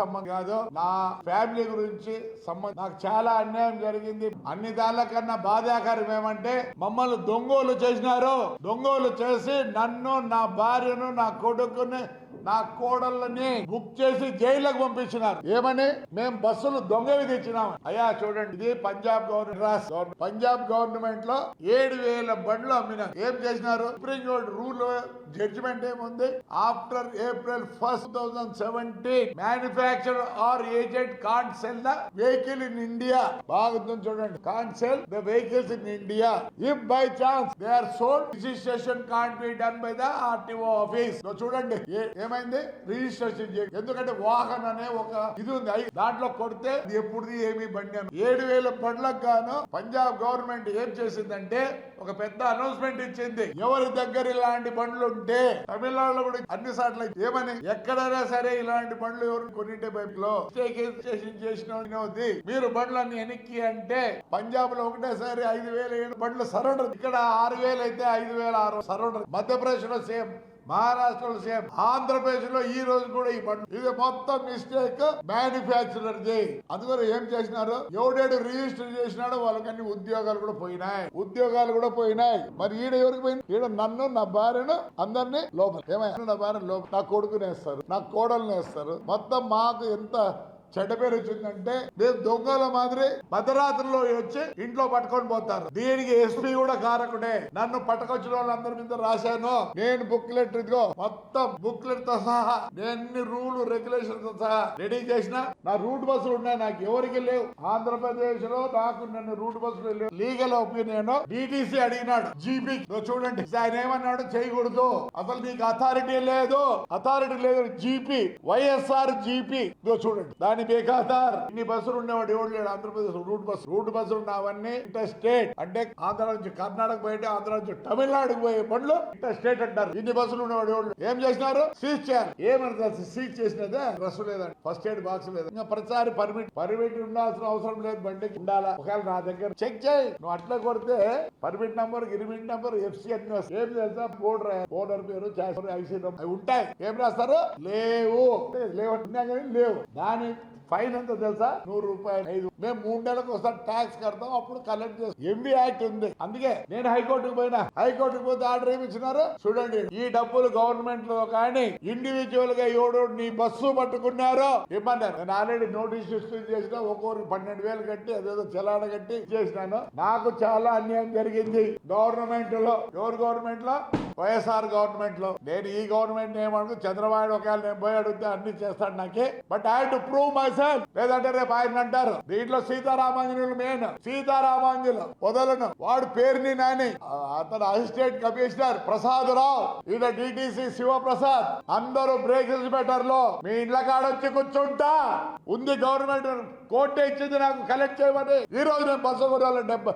సంబంధం కాదు. నా ఫ్యామిలీ గురించి సంబంధం నాకు చాలా అన్యాయం జరిగింది. అన్ని దానిల కన్నా బాధాకరం ఏమంటే మమ్మల్ని దొంగోలు చేసినారు. దొంగోలు చేసి నన్ను నా భార్యను నా కొడుకుని నా కోడళ్ళని బుక్ చేసి జైలుకు పంపించినారు. ఏమని? మేము బస్సులు దొంగవి తెచ్చినాము అయ్యా చూడండి ఇది పంజాబ్ గవర్నమెంట్ రాష్ట్ర పంజాబ్ గవర్నమెంట్లో ఏడు వేల బండ్లు అమ్మినారు. ఏం చేసినారు? సుప్రీం కోర్టు రూల్ జడ్జిమెంట్ ఏముంది? After April first thousand seventeen manufacture or agent cancel the vehicle in India బాగుంది చూడండి cancel the vehicles in India if by chance they are sold registration can be done by the RTO office చూడండి ఏమైంది? Registration చేయ. ఎందుకంటే వాహన్ అనే ఒక ఇది ఉంది. అయి- దాంట్లో కొడితే ఇది ఎప్పుడుది ఏమి బండి అని. ఏడు వేల బండ్లకు గాను పంజాబ్ గవర్నమెంట్ ఏం చేసిందంటే ఒక పెద్ద అనౌన్స్మెంట్ ఇచ్చింది. ఎవరి దగ్గర ఇలాంటి బండ్లు ఉంటే తమిళనాడులో కూడా అన్ని సార్లు ఏమని? ఎక్కడైనా సరే ఇలాంటి బండ్లు ఎవరు కొన్నింటే బైక్లో రిజిస్ట్రేషన్ చేసిన మీరు బండ్లన్నీ వెనక్కి అంటే పంజాబ్లో ఒకటేసారి ఐదు వేల ఏడు బండ్లు సరౌండర్. ఇక్కడ ఆరు వేలు అయితే ఐదు వేల ఆరు సరౌండర్. మధ్యప్రదేశ్లో సేమ్. మహారాష్ట్రలో సేమ్. ఆంధ్రప్రదేశ్లో ఈ రోజు కూడా ఈ పండు ఇది మొత్తం మిస్టేక్ మ్యానుఫ్యాక్చరర్ ది. అందుకని ఏం చేసినారు? ఎవడేడు రిజిస్టర్ చేసినాడో వాళ్ళకన్నీ ఉద్యోగాలు కూడా పోయినాయి. ఉద్యోగాలు కూడా పోయినాయి. మరి ఈడ ఎవరికి పోయింది? ఈడ నన్ను నా భార్యను అందరినీ లోపల. ఏమైనా నా భార్య లోపల. నా కొడుకునేస్తారు నా కోడలు వేస్తారు. మొత్తం మాకు ఎంత చెడ్డ పేరు వచ్చిందంటే మేము దొంగల మాదిరి మధ్యరాత్రిలో వచ్చి ఇంట్లో పట్టుకొని పోతారు. దీనికి ఎస్పీ కూడా కారకుడే. నన్ను పట్టుకొచ్చిన వాళ్ళందరి మీద రాశాను. నేను బుక్లెట్ ఇదిగో మొత్తం బుక్లెట్తో సహా నేను ఎన్ని రూల్ రెగ్యులేషన్తో సహా రెడీ చేసిన నా రూట్ బస్సులు ఉన్నాయి నాకు ఎవరికి లేవు. ఆంధ్రప్రదేశ్లో నాకు నన్ను రూట్ బస్సులు లేవు. లీగల్ ఒపీనియన్ డిటిసి అడిగినాడు జీపీ. చూడండి ఆయన ఏమన్నాడు? చేయకూడదు. అసలు నీకు అథారిటీ లేదు. అథారిటీ లేదు. GP YSR GP. చూడండి దాని బేఖాతార్ ఇన్ని బస్సులు ఉండేవాడు ఎవడు లేడు. Andhra Pradesh route bus. రూట్ బస్సులు ఉన్నవన్నీ ఇంటర్ స్టేట్ అంటే ఆంధ్ర నుంచి కర్ణాటక పోయి ఆంధ్ర నుంచి తమిళనాడుకు పోయే బండ్లు ఇంటర్ స్టేట్ అంటారు. ఇన్ని బస్సులు ఉండేవాడు ఎవడు ఏం చేసినారు? సీజ్ చేయాలి. ఏమంటారు సీజ్ చేసినదే డ్రెస్ లేదండి ఫస్ట్ ఎయిడ్ బాక్స్ లేదు ఇంకా ప్రతిసారి పర్మిట్ పర్మిట్ ఉండాల్సిన అవసరం లేదు. బండికి ఉండాలా? ఒకవేళ నా దగ్గర చెక్ చేయి. నువ్వు అట్లా కొడితే పర్మిట్ నంబర్ గిరిమిట్ నంబర్ ఎఫ్సి అన్ని వస్తాయి. ఏం చేస్తా బోర్డు ఓనర్ పేరు చేస్తారు ఐసీ అవి ఉంటాయి. ఏం రాస్తారు? లేవు. లేవు లేవు. దాని ఫైన్ ఎంత తెలుసా? నూరు రూపాయలు. ఐదు. మేము మూడు నెలలకు ఒకసారి ట్యాక్స్ కడతాం అప్పుడు కలెక్ట్ చేస్తాం. ఎంబీ యాక్ట్ ఉంది. అందుకే నేను హైకోర్టుకు పోయినా. హైకోర్టుకు పోతే ఆర్డర్ ఏమి ఇచ్చినారు చూడండి ఈ డబ్బులు గవర్నమెంట్లో కానీ ఇండివిజువల్గా ఎవడు నీ బస్సు పట్టుకున్నారో ఇమ్మన్నారు నేను ఆల్రెడీ నోటీస్ ఇష్యూ చేసిన ఒక్కొక్కరికి పన్నెండు వేలు కట్టి అదేదో చలాడ కట్టి చేసినాను. నాకు చాలా అన్యాయం జరిగింది. గవర్నమెంట్లో ఎవరు గవర్నమెంట్లో వైఎస్ఆర్ గవర్నమెంట్లో నేను ఈ గవర్నమెంట్ ఏమనుకు చంద్రబాబు ఒకవేళ నేను పోయి అడిగితే అన్ని చేస్తాడు నాకే. But I to prove my లేదంటే రేపు ఆయన అంటారు. దీంట్లో సీతారామాంజనులు మెయిన్ సీతారామాంజులు వదలను వాడు పేరుని నాని. అతను అసిస్టెంట్ కమిషనర్ ప్రసాద్ రావు ఈయన డిటిసి శివప్రసాద్. అందరూ బ్రేక్స్ బెటర్లో మీ ఇండ్ల కాడొచ్చి కూర్చుంటా. ఉంది గవర్నమెంట్ కోర్టు ఇచ్చింది నాకు కలెక్ట్ చేయమని. ఈ రోజు నేను బస్సు కొనాలి డెబ్బై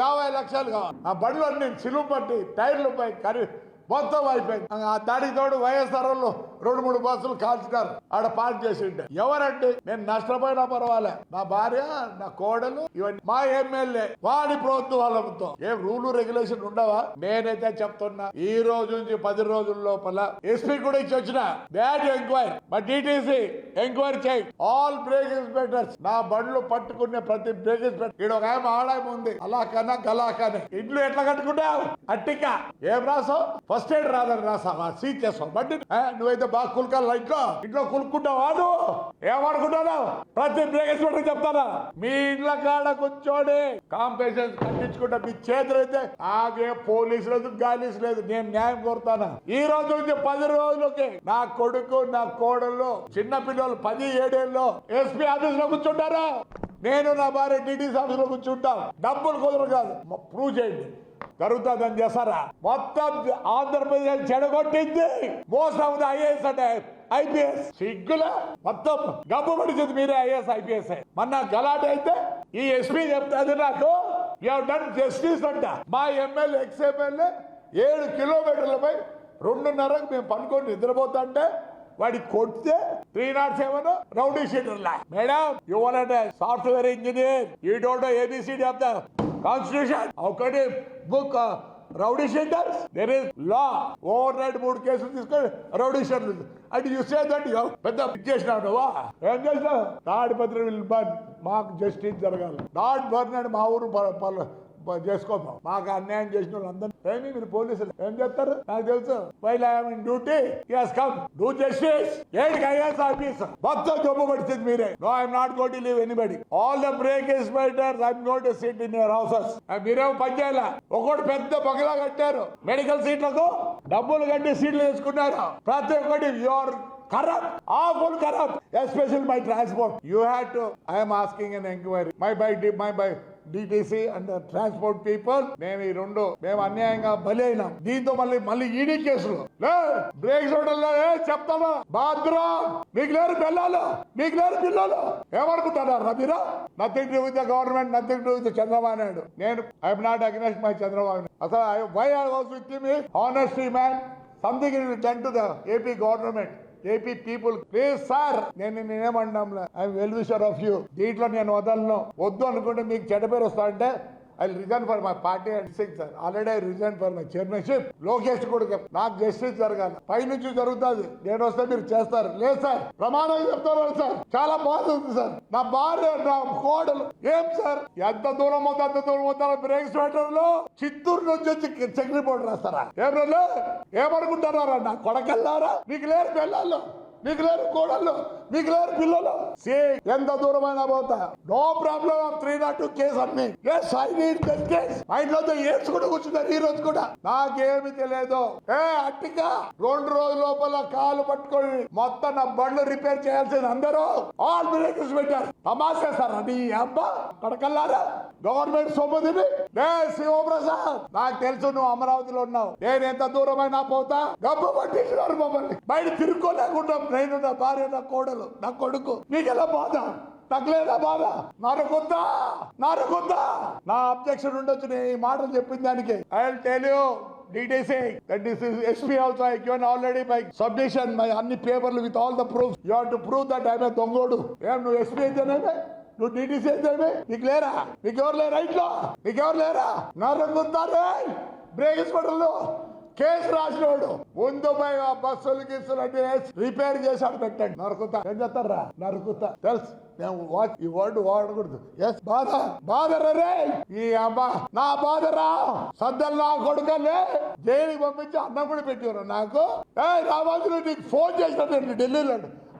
యాభై లక్షలు కావాలి. ఆ బండ్లు నేను సిలువు పట్టి టైర్లు పై కరి మొత్తం అయిపోయింది. ఆ దానికి తోడు వైఎస్ఆర్ వాళ్ళు రెండు మూడు బస్సులు కాల్చినారు. ఆడ పార్క్ చేసిండే. ఎవరంటే ఎవరండి? నేను నష్టపోయినా పర్వాలే. నా భార్య నా కోడలు ఇవన్నీ. మా ఎమ్మెల్యే వాడి ప్రభుత్వాలతో ఏం రూల్ రెగ్యులేషన్ ఉండవా? నేనైతే చెప్తున్నా ఈ రోజు నుంచి పది రోజుల లోపల ఎస్పీ కూడా ఇచ్చి వచ్చిన బ్యాడ్ ఎంక్వైరీ. మా డిటిసి ఎంక్వైరీ చేయి. ఆల్ బ్రేక్ ఇన్స్పెక్టర్స్ నా బండ్లు పట్టుకునే ప్రతి బ్రేక్ ఇన్స్పెక్టర్ ఇక్కడ ఒక ఆమె ఆడాయం ఉంది అలా కన్నా గలా కానీ ఇంట్లో ఎట్లా కట్టుకుంటావు? అట్టిక. ఏం రాసావు? ఫస్ట్ ఎయిడ్ రాదని రాసావా సీజ్ చేస్తావు బండి నువ్వైతే బాగా కులకాలి ఇంట్లో ఇంట్లో కులుక్కుంటావా? నువ్వు? ఏమనుకుంటావు ప్రతి బ్రేక్ ఇన్స్పెక్టర్ చెప్తానా? మీ ఇంట్లో కాడ కూర్చోడి. కాంపిటీషన్ కట్టించుకుంటా మీ చేతులు అయితే ఆగే పోలీసు లేదు గాలీసు లేదు. నేను న్యాయం కోరుతాను? ఈ రోజు నుంచి పది రోజులకి నా కొడుకు నా కోడళ్ళు చిన్న పిల్లలు పది ఏడేళ్ళు ఎస్పీ ఆఫీస్లో కూర్చుంటారా? నేను నా భార్య డిటీసీ ఆఫీస్లో కూర్చుంటాం. డబ్బులు కుదరదు కాదు. ప్రూవ్ చేయండి. జరుగుతుందని చేస్తారా? మొత్తం ఆంధ్రప్రదేశ్ చెడగొట్టింది. మోసం ఐఏఎస్ అంటే ఐపీఎస్. సిగ్గుల? మొత్తం గబ్బు పడిచింది మీరే ఐఏఎస్ ఐపీఎస్. మొన్న గలాట అయితే ఈ ఎస్పీ చెప్తాది నాకు డన్ జస్టిస్ అంట. మా ఎమ్మెల్యే ఎక్స్ ఎమ్మెల్యే ఏడు కిలోమీటర్లపై రెండున్నరకు మేము పనుకొని నిద్రపోతుంటే వాడికి కొడితే three not seven rowdy sheeter law. Madam you want software engineer you don't A B C D of the constitution ఒకటి book rowdy sheeters there is law overnight మూడు కేసులు తీసుకొని రౌడీ షీటర్లు అంటే యూ సే దట్ పెద్ద ఇది చేసినావు నువ్వా ఏం చేసినావు తాడిపత్రి విల్ బర్న్ మాకు జస్టిస్ జరగాలి. నాట్ బర్న్ అని మా ఊరు ప- చేసుకోము మాకు అన్యాయం చేసిన వాళ్ళందరూ ఏమి? మీరు పోలీసులు. ఏం చెప్తారు నాకు తెలుసు. While I'm in duty S come do justice ఏంటి ఐఎస్ ఆఫీస్ మొత్తం జబ్బు పడుతుంది మీరే. No I'm not got to leave anybody all the brake is better I'm got to sit in your houses మీరేం పని చేయాల? ఒకటి పెద్ద బంగ్లా కట్టారు. మెడికల్ సీట్లకు డబ్బులు కట్టి సీట్లు తీసుకున్నారు ప్రతి ఒక్కటి your corrupt, awful corrupt, especially my transport. You had to, I am asking an inquiry. My by, my by DTC and transport people మేము ఈ రెండు మేము అన్యాయంగా బలి అయినాం. దీంతో మళ్ళీ మళ్ళీ ఈడీ కేసులు. బ్రేక్ చూడల్లో చెప్తాను బాద్రా మీకు లేరు పిల్లలు మీకు లేరు పిల్లలు. ఏమనుకుంటారా మీరు nothing to with the government nothing to with Chandrababu Naidu. నేను I'm not against my Chandrababu అసలు why I was with me honesty man something done to the AP government AP people please sir నేను నేనేమన్నా I well wisher of you. దీంట్లో నేను వదలను. వద్దు అనుకుంటే మీకు చెడ్డ పేరు వస్తా అంటే I resign for my party and six sir. Already I resign for my chairmanship Lokesh కూడా నాకు జస్టిస్ జరగాలి. పైనుంచి జరుగుతుంది. నేను వస్తే మీరు చేస్తారు. లేదు సార్. ప్రమాణం చెప్తారు సార్. చాలా బాధ ఉంది సార్. నా భార్య నా కోడలు ఏం సార్? ఎంత దూరం అవుతా అంత దూరం అవుతారో బ్రేక్ స్వెటర్లో చిత్తూరు నుంచి వచ్చి చెక్ రిపోర్ట్ రాస్తారా? ఏమన్నా ఏమనుకుంటారా నా కొడకెళ్ళారా మీకు లేరు పిల్లలు మీకు లేరు కోడళ్ళు మీకు లేరు పిల్లలు. See, ఎంత దూరమైనా పోతా. No problem of three not two case అన్ని. Yes I need that case మా ఇంట్లో ఏడ్చుకుంటూ కూర్చున్నారు ఈ రోజు కూడా. నాకేమి తెలియదు. ఏ అట్టిగా రెండు రోజుల లోపల కాలు పట్టుకొని మొత్తం నా బండ్లు రిపేర్ చేయాల్సింది అందరూ ఆల్ బ్రేకర్స్ పెట్టారు. తమాషా సార్ అది అబ్బా కడకల్లారా? గవర్నమెంట్ సొమ్ముదిని లే శివప్రసాద్ నాకు తెలుసు నువ్వు అమరావతిలో ఉన్నావు. నేను ఎంత దూరమైనా పోతా గబ్బు పట్టించినారు మమ్మల్ని. బయట తిరుక్కోలేకుండా నేను నా భార్య నా కోడలు నా కొడుకు. నీకెలా బాధ? తగ్గలేదా బాధ? నరకొద్దా? నరకొద్దా? నా అబ్జెక్షన్ ఉండొచ్చు నేను ఈ మాటలు చెప్పిన దానికి. I tell you DTC that this is SP also I given అన్ని పేపర్లు with all the proof you have to prove that I దొంగోడు. ఏం నువ్వు ఎస్పీ అయితేనేమే? నువ్వు డీటీసీ అయితేనే నీకు లేరా? నీకు ఎవరు లేరా ఇంట్లో? నీకు ఎవరు లేరా రే? బ్రేక్ హాస్పిటల్లో. కేసు రాసినోడు. ముందు పోయి ఆ బస్సులు గిస్సులు అంటే రిపేర్ చేశాడు పెట్టండి. నరుకుతా. ఏం చేస్తారా నరుకుతా. తెలుసు. మేము ఈ వర్డ్ వాడకూడదు. ఎస్ బాధ. బాధ రే ఈ అబ్బా నా బాధరా సద్దలు నా కొడుకలే జైలుకి పంపించి అన్నం కూడా పెట్టారు నాకు? ఏ రామాజులు నీకు ఫోన్ చేసినట్టు ఢిల్లీలో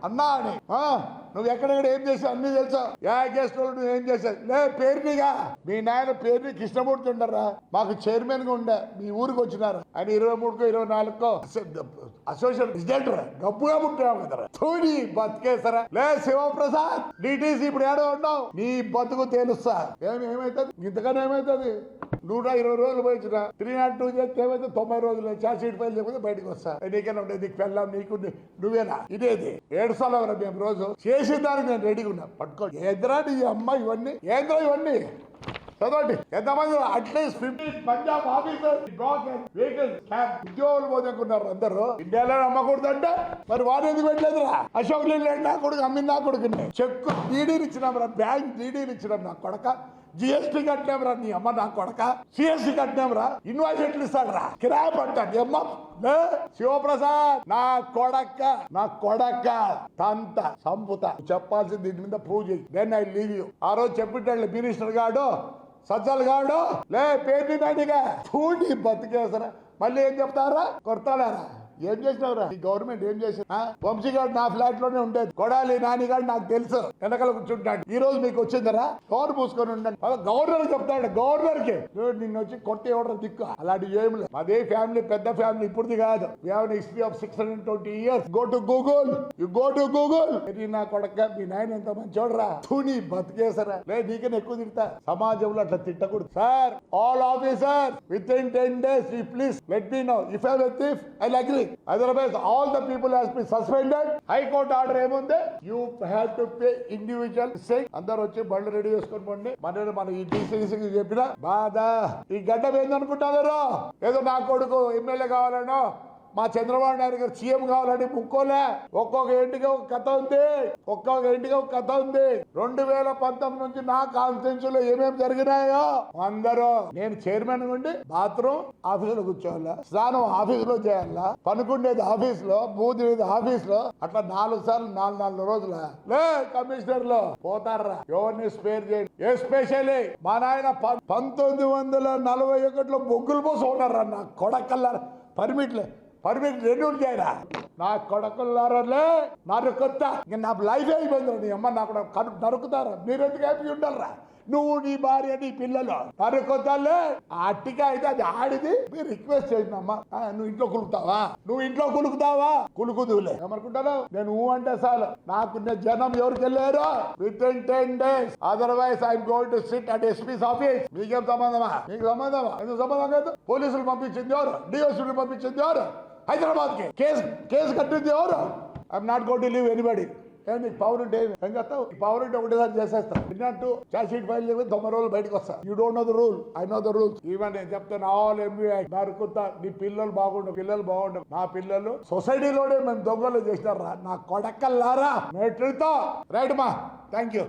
అన్నా అని. ఆ, నువ్వు ఎక్కడెక్కడ ఏం చేసావు? అన్ని తెలుసా? యా గెస్ట్ నువ్వు ఏం చేసావు? లే పేరునిగా. మీ నాయన పేరుని కృష్ణమూర్తి ఉండరా? మాకు చైర్మన్గా ఉండే. మీ ఊరికి వచ్చినారు. ఆయన ఇరవై మూడుకో ఇరవై నాలుగుకో అసోసియేషన్ ప్రెసిడెంట్ రా. గబ్బుగా పుట్టావు కదరా. తోడి బతికేసరా లే శివప్రసాద్ డిటీసీ ఇప్పుడు ఏడో ఉన్నావు. నీ బతుకు తేలుస్తా. ఏమి ఏమైతుంది? ఇంతకన్నా ఏమైతుంది? నూట ఇరవై రోజులు పోయించిన త్రీ నాట్ టూ చేస్తే ఏమైతే తొంభై రోజులు చార్జ్ షీట్ ఫైల్ చేయకపోతే బయటకు వస్తా. నీకైనా ఉండేది నీకు పెళ్ళాం నీకు నువ్వేనా? ఇదేది. ఏడు సార్లు ఎవరా మేము రోజు? చేసిన దానికి నేను రెడీగా ఉన్నా. పట్టుకో. ఏంద్రా నీ అమ్మ ఇవన్నీ? ఏంద్రా ఇవన్నీ? చదవండి. ఎంతమంది అట్లీస్ట్ ఫిఫ్టీ పంజాబ్ ఆఫీసర్ ఉద్యోగులు పోదనుకున్నారు అందరూ. ఇండియాలో అమ్మకూడదంటే. మరి వాడు ఎందుకు పెట్టలేదురా? అశోక్ లేండి నా కొడుకు అమ్మిన నా కొడుకుని. చెక్ డీడీలు ఇచ్చినాం రా. బ్యాంక్ డీడీలు ఇచ్చినాం నా కొడక. జిఎస్టీ కట్టినాం రా నీ అమ్మ నా కొడక. సిఎస్టీ కట్టినాం రా ఇన్వాయిస్ ఎట్లు ఇస్తాడు రా కిరాయి పట్టాడు అమ్మ. లే, శివప్రసాద్ నా కొడక్క నా కొడక్క తంత సంపుత. చెప్పాల్సింది దీని మీద ప్రూవ్ చేయి. దెన్ ఐ లీవ్ యూ ఆ రోజు చెప్పిట్టాడు మినిస్టర్ గాడు సజ్జల్ గాడు. లే పేరు నాడిగా చూడి బతికేసరా. మళ్ళీ ఏం చెప్తారా? కొడతాడారా? ఏం చేసినవరా? ఈ గవర్నమెంట్ ఏం చేసింది? వంశీ గారు నా ఫ్లాట్లోనే ఉండేది. కొడాలి నాని గారు నాకు తెలుసు. వెనకాల కూర్చుంటాడు ఈ రోజు మీకు వచ్చిందరా? కవర్ పూసుకొని ఉండండి. గవర్నర్ చెప్తాడు గవర్నర్కి నిన్ను వచ్చి కొట్టి ఇవ్వడం దిక్కు? అలాంటి ఏం లేదు అదే ఫ్యామిలీ పెద్ద ఫ్యామిలీ ఇప్పుడుది కాదు. History of six hundred twenty years go to Google you go to Google నా కొడక మీ నాయన ఎంత మంచోడరా? తూని బతికేసరా లేదు నీకన్నా ఎక్కువ తిడతా. సమాజంలో అట్లా తిట్టకూడదు. Sir all officer with in ten days please let me know if I thief I agree otherwise all the people has be suspended high court order ఏముంది? You have to pay individual అందరు వచ్చి బండ్లు ready చేసుకొని పండి. మన మన ఈ టీసీసీకి చెప్పిన బాధ. ఈ గడ్డ ఏందనుకుంటారు ఏదో నా కొడుకు ఎమ్మెల్యే కావాలనో మా చంద్రబాబు నాయుడు గారు సీఎం కావాలని ముక్కోలే. ఒక్కొక్క ఇంటికి ఒక కథ ఉంది. ఒక్కొక్క ఇంటికి ఒక కథ ఉంది. రెండు వేల పంతొమ్మిది నుంచి నా కాన్స్టిట్యూన్సీ లో ఏమేమి జరిగినాయో అందరూ. నేను చైర్మన్ ఉండి బాత్రూమ్ ఆఫీసులో కూర్చోవాలా? స్నానం ఆఫీస్లో చేయాలా? పనుకుండేది ఆఫీస్లో బూదినేది ఆఫీస్లో. అట్లా నాలుగు సార్లు నాలుగు నాలుగు రోజుల? లే కమిషనర్లో. పోతారా ఎవరిని స్పేర్ చేయండి. ఎస్పెషల్లీ మా నాయన ప- పంతొమ్మిది వందల నలభై ఒకటిలో బొగ్గులు పోసి ఉన్నారా నా కొడకల్లారా. పర్మిట్లే పర్మిట్ రెన్యూల్ చేయరా? నా కొడకల్లారలే నాకు నా లైఫ్ అయిపోయింది నీ అమ్మ నాకు కడుపు నరుకుతారా. మీరెందుకు హ్యాపీ ఉండాలరా? నువ్వు నీ భార్య నీ పిల్లలు నరుకుతాలే అట్టిగా అయితే అది ఆడిది. మీరు రిక్వెస్ట్ చేసినమ్మా ఆ, నువ్వు ఇంట్లో కులుకుతావా? నువ్వు ఇంట్లో కులుకుతావా? కులుకుదులే ఏమనుకుంటాను నేను ఊ అంటే చాలు. నాకు జనం ఎవరికి వెళ్ళారు? With in ten days otherwise I'm going to sit at SP's office మీకేం సంబంధమా? మీకు సంబంధమా? ఎందుకు సంబంధం కాదు పోలీసులు పంపించింది ఎవరు? డిఎస్పీలు పంపించింది ఎవరు? హైదరాబాద్కి కేసు కేసు కట్టింది ఎవరు? I'm not go to leave anybody ఏంటి పవర్ ఉంటే ఏం? చేస్తావు? పవర్ ఉంటే ఒకటేసారి చేసేస్తా. విన్నట్టు చార్జ్ షీట్ ఫైల్ చేసి తొమ్మిది రోజులు బయటకు వస్తా. You don't know the rule I know the rules even నేను చెప్తాను ఆల్ ఎంబీఐ నరుకుతా నీ పిల్లలు బాగుండవు పిల్లలు బాగుండవు. నా పిల్లలు సొసైటీలోనే మేము దొంగలు చేసినారా నా కొడకల్లారా? మెట్రితో. రైట్ మా థ్యాంక్ యూ